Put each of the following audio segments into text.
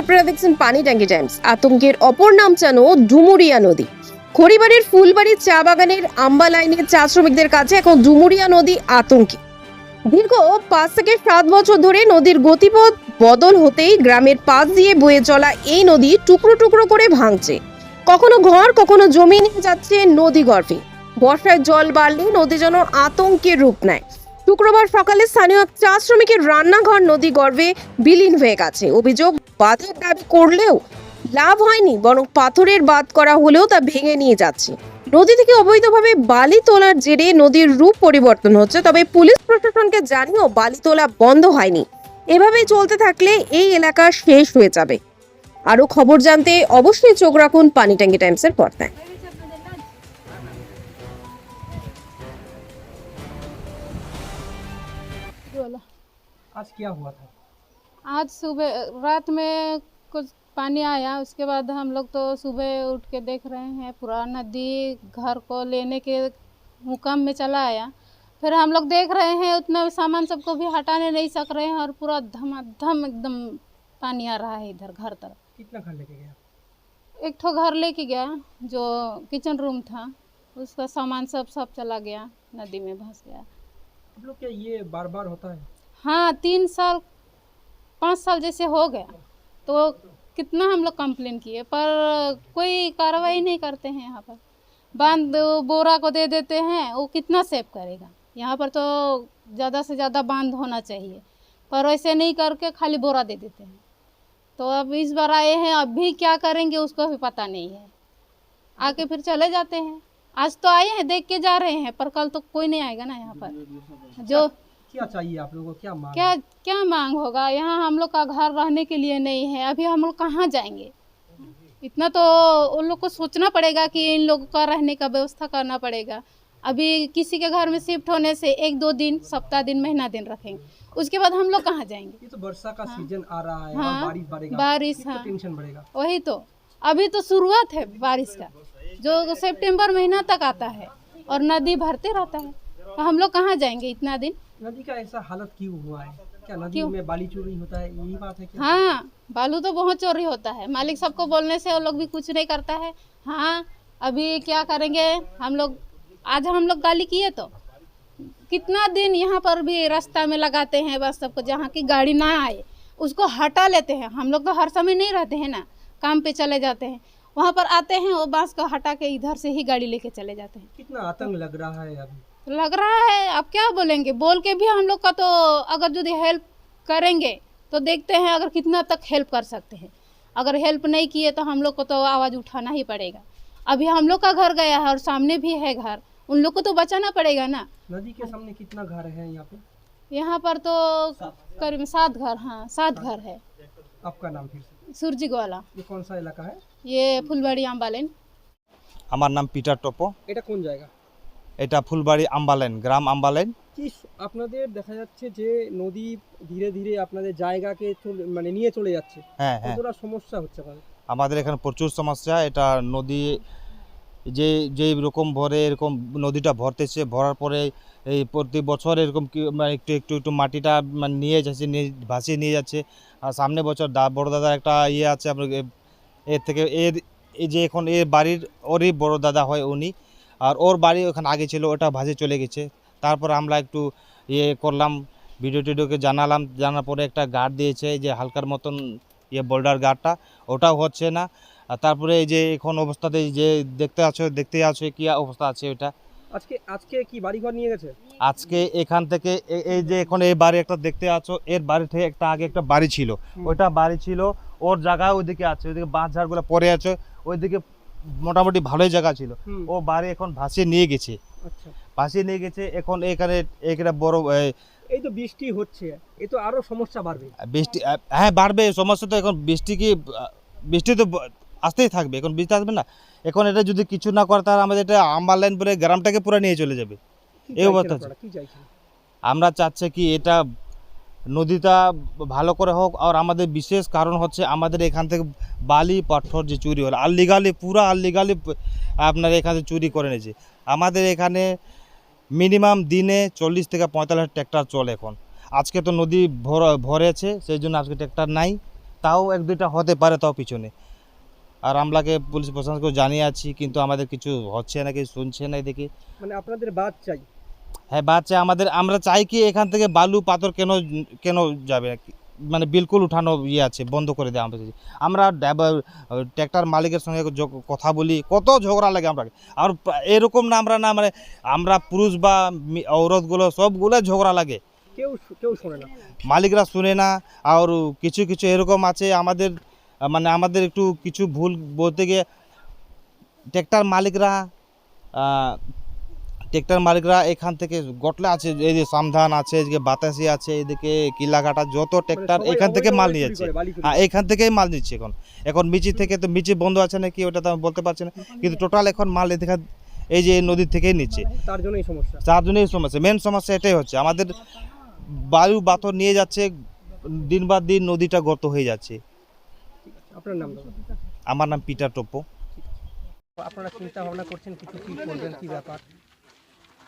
আপনারা দেখছেন পানি ট্যাঙ্কি টাইমস। আতঙ্কের অপর নাম জানো ডুমুরিয়া নদী। খড়িবাড়ির ফুলবাড়ির চা বাগানের আম্বা লাইনের চা শ্রমিকদের কাছে এখন ডুমুরিয়া নদী আতঙ্কে। দীর্ঘ পাঁচ থেকে সাত বছর ধরে নদীর গতিপথ বদল হতেই গ্রামের পাশ দিয়ে বয়ে চলা এই নদী টুকরো টুকরো করে ভাঙছে। কখনো ঘর, কখনো জমি নিয়ে যাচ্ছে নদী গর্ভে। বর্ষায় জল বাড়লে নদী যেন আতঙ্কের রূপ নেয়। শুক্রবার সকালে স্থানীয় চা শ্রমিকের রান্নাঘর নদী গর্ভে বিলীন হয়ে গেছে। অভিযোগ বাঁধের দাবি করলেও লাভ হয়নি বরং পাথরের বাদ করা হলেও তা ভেঙে নিয়ে যাচ্ছে নদী থেকে অবৈধভাবে বালি তোলার জেরে নদীর রূপ পরিবর্তন হচ্ছে তবে পুলিশ প্রশাসনকে জানিয়েও বালি তোলা বন্ধ হয়নি এভাবেই চলতে থাকলে এই এলাকা শেষ হয়ে যাবে আরও খবর জানতে অবশ্যই চোখ রাখুন পানি ট্যাঙ্কি টাইমসের পর্দায় बोला आज क्या हुआ था आज सुबह रात में कुछ पानी आया उसके बाद हम लोग तो सुबह उठ के देख रहे हैं पूरा नदी घर को लेने के मुकाम में चला आया। फिर हम लोग देख रहे हैं उतना सामान सबको भी हटाने नहीं सक रहे हैं और पूरा धमाधम एकदम पानी आ रहा है इधर घर तरफ़ कितना घर लेके गया? एक ठो घर लेके गया जो किचन रूम था उसका सामान सब सब चला गया नदी में भंस गया। आप लोग क्या ये बार बार होता है? हाँ तीन साल पाँच साल जैसे हो गया। तो कितना हम लोग कंप्लेन किए, पर कोई कार्रवाई नहीं करते हैं यहाँ पर। बाँध बोरा को दे देते हैं, वो कितना सेव करेगा? यहाँ पर तो ज़्यादा से ज़्यादा बाँध होना चाहिए, पर वैसे नहीं करके खाली बोरा दे देते हैं। तो अब इस बार आए हैं, अब भी क्या करेंगे उसको भी पता नहीं है। आके फिर चले जाते हैं। आज तो आए हैं, देख के जा रहे हैं, पर कल तो कोई नहीं आएगा ना यहाँ पर। जो क्या चाहिए आप लोगों को? क्या मांग क्या क्या मांग होगा? यहाँ हम लोग का घर रहने के लिए नहीं है। अभी हम लोग कहाँ जाएँगे? इतना तो उन लोग को सोचना पड़ेगा कि इन लोगों का रहने का व्यवस्था करना पड़ेगा। अभी किसी के घर में शिफ्ट होने से एक दो दिन सप्ताह दिन महीना दिन रखेंगे। उसके बाद हम लोग कहाँ जाएँगे? ये तो वर्षा का सीज़न आ रहा है हाँ, बारिश बढ़ेगा। बारिश, फिर तो हाँ। टेंशन बढ़ेगा? वही तो। अभी तो शुरुआत है बारिश का। जो सितंबर महीना तक आता है और नदी भरते रहता है। तो हम लोग कहाँ जाएँगे इतना दिन? नदी का ऐसा हालत क्यों हुआ है? क्या नदी क्यों? में बाली चोरी होता है? यही बात है क्या? हाँ बालू तो बहुत चोरी होता है। मालिक सबको बोलने से वो लोग भी कुछ नहीं करता है। हाँ अभी क्या करेंगे? हम लोग आज हम लोग गाली किए तो। कितना दिन यहाँ पर भी रास्ता में लगाते हैं बस सबको जहाँ की गाड़ी ना आए उसको हटा लेते हैं। हम लोग तो हर समय नहीं रहते हैं ना काम पे चले जाते हैं। वहाँ पर आते हैं वो बाँस को हटा के इधर से ही गाड़ी लेके चले जाते हैं। कितना आतंक लग रहा है अभी? लग रहा है अब क्या बोलेंगे बोल के भी हम लोग का तो अगर यदि हेल्प करेंगे तो देखते हैं अगर कितना तक हेल्प कर सकते हैं अगर हेल्प नहीं किए तो हम लोग को तो आवाज़ उठाना ही पड़ेगा अभी हम लोग का घर गया है और सामने भी है घर उन लोग को तो बचाना पड़ेगा ना नदी के सामने कितना घर है यहाँ पे यहाँ पर तो करीब सात घर हाँ सात घर है आपका नाम फिर से सूरजी वाला ये कौन सा इलाका है ये फुलबाड़ी आम्बालेन আমার নাম পিটার টপো এটা কোন জায়গা এটা ফুলবাড়ি আম্বালাইন গ্রাম আম্বালাইন কি আপনাদের দেখা যাচ্ছে যে নদী ধীরে ধীরে আপনাদের জায়গাকে মানে নিয়ে চলে যাচ্ছে। হ্যাঁ হ্যাঁ। সমস্যা হচ্ছে আমাদের এখানে প্রচুর সমস্যা। এটা নদী যে যে রকম ভরে এরকম নদীটা ভরতেছে ভরার পরে এই প্রতি বছর এরকম মানে একটু একটু একটু মাটিটা মানে নিয়ে যাচ্ছে ভাসিয়ে নিয়ে যাচ্ছে। আর সামনে বছর দা বড় দাদার একটা ইয়ে আছে আপনার এর থেকে এর এই যে এখন এর বাড়ির ওরই বড় দাদা হয় উনি। আর ওর বাড়ি ওখানে আগে ছিল ওটা ভাসে চলে গেছে। তারপর আমরা একটু ইয়ে করলাম ভিডিও টিডিওকে জানালাম জানার পরে একটা গার্ড দিয়েছে যে হালকার মতন ইয়ে বোল্ডার গার্ডটা ওটাও হচ্ছে না। আর তারপরে এই যে এখন অবস্থাতে যে দেখতে আছো দেখতে আছো কি অবস্থা আছে ওটা? আজকে আজকে কি বাড়িঘর নিয়ে গেছে? আজকে এখান থেকে এই যে এখন এই বাড়ি একটা দেখতে আছো এর বাড়ি থেকে একটা আগে একটা বাড়ি ছিল। ওইটা বাড়ি ছিল ওর জায়গা ওইদিকে আছে ওইদিকে বাঁশ ঝাড়গুলো পড়ে আছে ওইদিকে মোটামুটি ভালোই জায়গা ছিল। ও বাড়ি এখন ভাসিয়ে নিয়ে গেছে। আচ্ছা। ভাসিয়ে নিয়ে গেছে এখন এখানে এখানে বড় এই তো বৃষ্টি হচ্ছে এ তো আরও সমস্যা বাড়বে। বৃষ্টি হ্যাঁ বাড়বে সমস্যা তো এখন বৃষ্টি কি বৃষ্টি তো আসতেই থাকবে এখন বৃষ্টি আসবে না। এখন এটা যদি কিছু না করে তাহলে আমাদের এটা আম্বার লাইন বলে গ্রামটাকে পুরো নিয়ে চলে যাবে। এই অবস্থা আমরা চাচ্ছি কি এটা নদীটা ভালো করে হোক, আর আমাদের বিশেষ কারণ হচ্ছে আমাদের এখান থেকে বালি পাথর যে চুরি হলো আনলিগালি পুরো আনলিগালি আপনার এখানে চুরি করে নিয়েছে। আমাদের এখানে মিনিমাম দিনে চল্লিশ থেকে পঁয়তাল্লিশ ট্র্যাক্টর চলে এখন। আজকে তো নদী ভর, ভরেছে, সেই জন্য আজকে ট্র্যাক্টর নাই। তাও এক দুইটা হতে পারে, তাও পিছনে। আর আমলাকে পুলিশ প্রশাসনকে জানিয়ে আছি, কিন্তু আমাদের কিছু হচ্ছে না, কিছু শুনছে না দেখি মানে আপনাদের বাদ চাই। হ্যাঁ বাচ্চা আমাদের আমরা চাই কি এখান থেকে বালু পাথর কেন কেন যাবে? মানে বিলকুল উঠানো ইয়ে আছে বন্ধ করে দেয় আমরা। আমরা ট্র্যাক্টর মালিকের সঙ্গে কথা বলি কত ঝগড়া লাগে আমরা। আর এরকম না আমরা না মানে আমরা পুরুষ বা ঔরতগুলো সবগুলো ঝগড়া লাগে। কেউ কেউ শোনে না। মালিকরা শুনে না আর কিছু কিছু এরকম আছে আমাদের মানে আমাদের একটু কিছু ভুল বলতে গিয়ে ট্র্যাক্টর মালিকরা আহ, ট্র্যাক্টর মালিকরা এখান থেকে গটলে আছে এই যে সামধান আছে এদিকে বাতাসি আছে এদিকে কিলাঘাটা যত মানে এখান থেকে মাল নিয়ে যাচ্ছে। হ্যাঁ এখান থেকেই মাল নিচ্ছে এখন। এখন মিচি থেকে তো মিচি বন্ধ আছে নাকি ওটা তো আমি বলতে পারছি না। কিন্তু টোটাল এখন মাল এদিকে এই যে নদীর থেকেই নিচ্ছে। তার জন্যই সমস্যা। চার জন্যই সমস্যা। মেন সমস্যা এটাই হচ্ছে আমাদের বায়ু বাতর নিয়ে যাচ্ছে দিন বা দিন নদীটা গর্ত হয়ে যাচ্ছে। আপনার নাম আমার নাম পিটার টোপ্পো আপনারা চিন্তা ভাবনা করছেন কিছু কি করবেন কি ব্যাপার?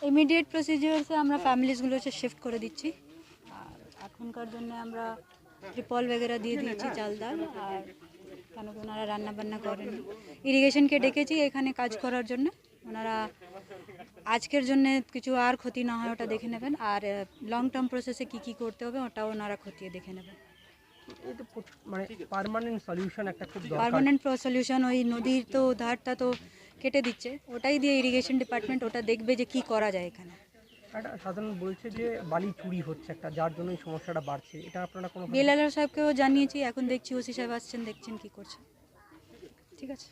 ইমিডিয়েট প্রসিজিওরসে আমরা ফ্যামিলিসগুলো হচ্ছে শিফট করে দিচ্ছি আর এখনকার জন্য আমরা ট্রিপল वगैरह দিয়ে দিয়েছি চালদার আর কেন কি ওনারা রান্না বান্না করেন ইরিগেশনকে ডেকেছি এখানে কাজ করার জন্য ওনারা আজকের জন্য কিছু আর ক্ষতি না হয় ওটা দেখে নেবেন আর লং টার্ম প্রসেসে কী কী করতে হবে ওটাও ওনারা খতিয়ে দেখে নেবেন এই তো প্রচ- মানে পার্মানেন্ট সলিউশন একটা খুব দরকার পার্মানেন্ট সলিউশন ওই নদীর তো ধারটা তো কেটে দিচ্ছে। ওটাই দিয়ে ইরিগেশন ডিপার্টমেন্ট ওটা দেখবে যে কি করা যায় এখানে। একটা সাধারণ বলছে যে বালি চুরি হচ্ছে একটা যার জন্য এই সমস্যাটা বাড়ছে। এটা আপনারা কোনো বিএলআর সাহেবকেও জানিয়েছি এখন দেখছি ওসি সাহেব আসছেন দেখছেন কি করছে। ঠিক আছে।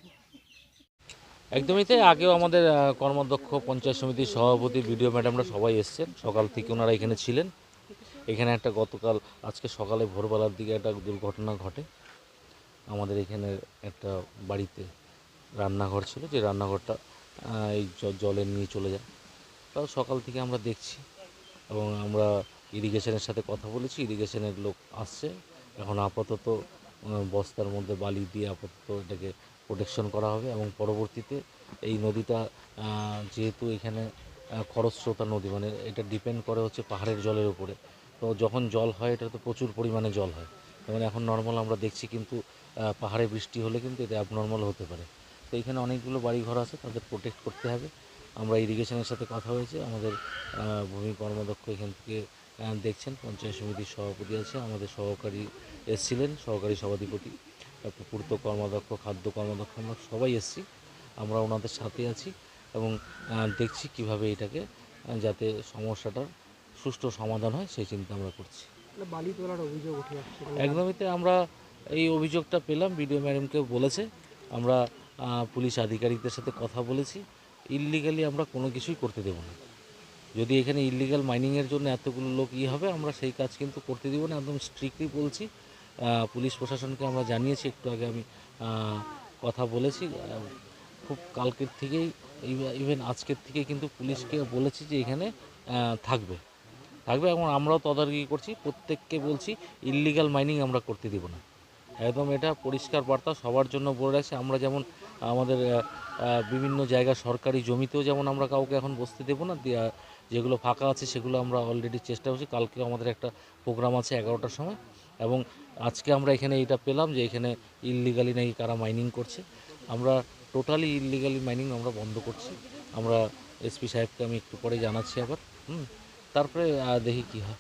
একদমই তাই। আগেও আমাদের আহ, কর্মদক্ষ পঞ্চায়েত সমিতির সভাপতি বিডিও ম্যাডামরা সবাই এসছেন। সকাল থেকে ওনারা এখানে ছিলেন। এখানে একটা গতকাল আজকে সকালে ভোরবেলার দিকে একটা দুর্ঘটনা ঘটে। আমাদের এখানে একটা বাড়িতে রান্নাঘর ছিল, যে রান্নাঘরটা এই জলে নিয়ে চলে যায়। তাও সকাল থেকে আমরা দেখছি এবং আমরা ইরিগেশনের সাথে কথা বলেছি। ইরিগেশনের লোক আসছে। এখন আপাতত বস্তার মধ্যে বালি দিয়ে আপাতত এটাকে প্রোটেকশন করা হবে এবং পরবর্তীতে এই নদীটা যেহেতু এখানে খরস্রোতা নদী মানে এটা ডিপেন্ড করে হচ্ছে পাহাড়ের জলের উপরে। তো যখন জল হয় এটা তো প্রচুর পরিমাণে জল হয়। যেমন এখন নর্মাল আমরা দেখছি কিন্তু পাহাড়ে বৃষ্টি হলে কিন্তু এটা অ্যাবনর্মাল হতে পারে। তো এখানে অনেকগুলো বাড়িঘর আছে তাদের প্রোটেক্ট করতে হবে। আমরা ইরিগেশনের সাথে কথা হয়েছে আমাদের ভূমি কর্মদক্ষ এখান থেকে দেখছেন পঞ্চায়েত সমিতির সভাপতি আছে আমাদের সহকারী এসছিলেন সহকারী সভাধিপতি তারপর পূর্ত কর্মদক্ষ খাদ্য কর্মদক্ষ আমরা সবাই এসছি আমরা ওনাদের সাথে আছি এবং দেখছি কীভাবে এটাকে যাতে সমস্যাটার সুষ্ঠু সমাধান হয় সেই চিন্তা আমরা করছি। বালি তোলার অভিযোগ উঠে আমরা এই অভিযোগটা পেলাম বিডিও ম্যাডামকে বলেছে আমরা পুলিশ আধিকারিকদের সাথে কথা বলেছি। ইললিগালি আমরা কোনো কিছুই করতে দেবো না। যদি এখানে ইললিগাল মাইনিংয়ের জন্য এতগুলো লোক ইয়ে হবে, আমরা সেই কাজ কিন্তু করতে দিব না। একদম স্ট্রিক্টলি বলছি পুলিশ প্রশাসনকে আমরা জানিয়েছি, একটু আগে আমি কথা বলেছি। খুব কালকের থেকেই ইভেন আজকের থেকে কিন্তু পুলিশকে বলেছি যে এখানে থাকবে। থাকবে এবং আমরাও তদারকি করছি। প্রত্যেককে বলছি ইললিগাল মাইনিং আমরা করতে দিব না। একদম এটা পরিষ্কার বার্তা সবার জন্য বলে রাখছি। আমরা যেমন আমাদের বিভিন্ন জায়গা সরকারি জমিতেও যেমন আমরা কাউকে এখন বসতে দেবো না যেগুলো ফাঁকা আছে সেগুলো আমরা অলরেডি চেষ্টা করছি। কালকে আমাদের একটা প্রোগ্রাম আছে এগারোটার সময়, এবং আজকে আমরা এখানে এটা পেলাম যে এখানে ইললিগালি নাকি কারা মাইনিং করছে। আমরা টোটালি ইললিগালি মাইনিং আমরা বন্ধ করছি। আমরা এসপি সাহেবকে আমি একটু পরে জানাচ্ছি আবার, হুম। তারপরে দেখি কী হয়।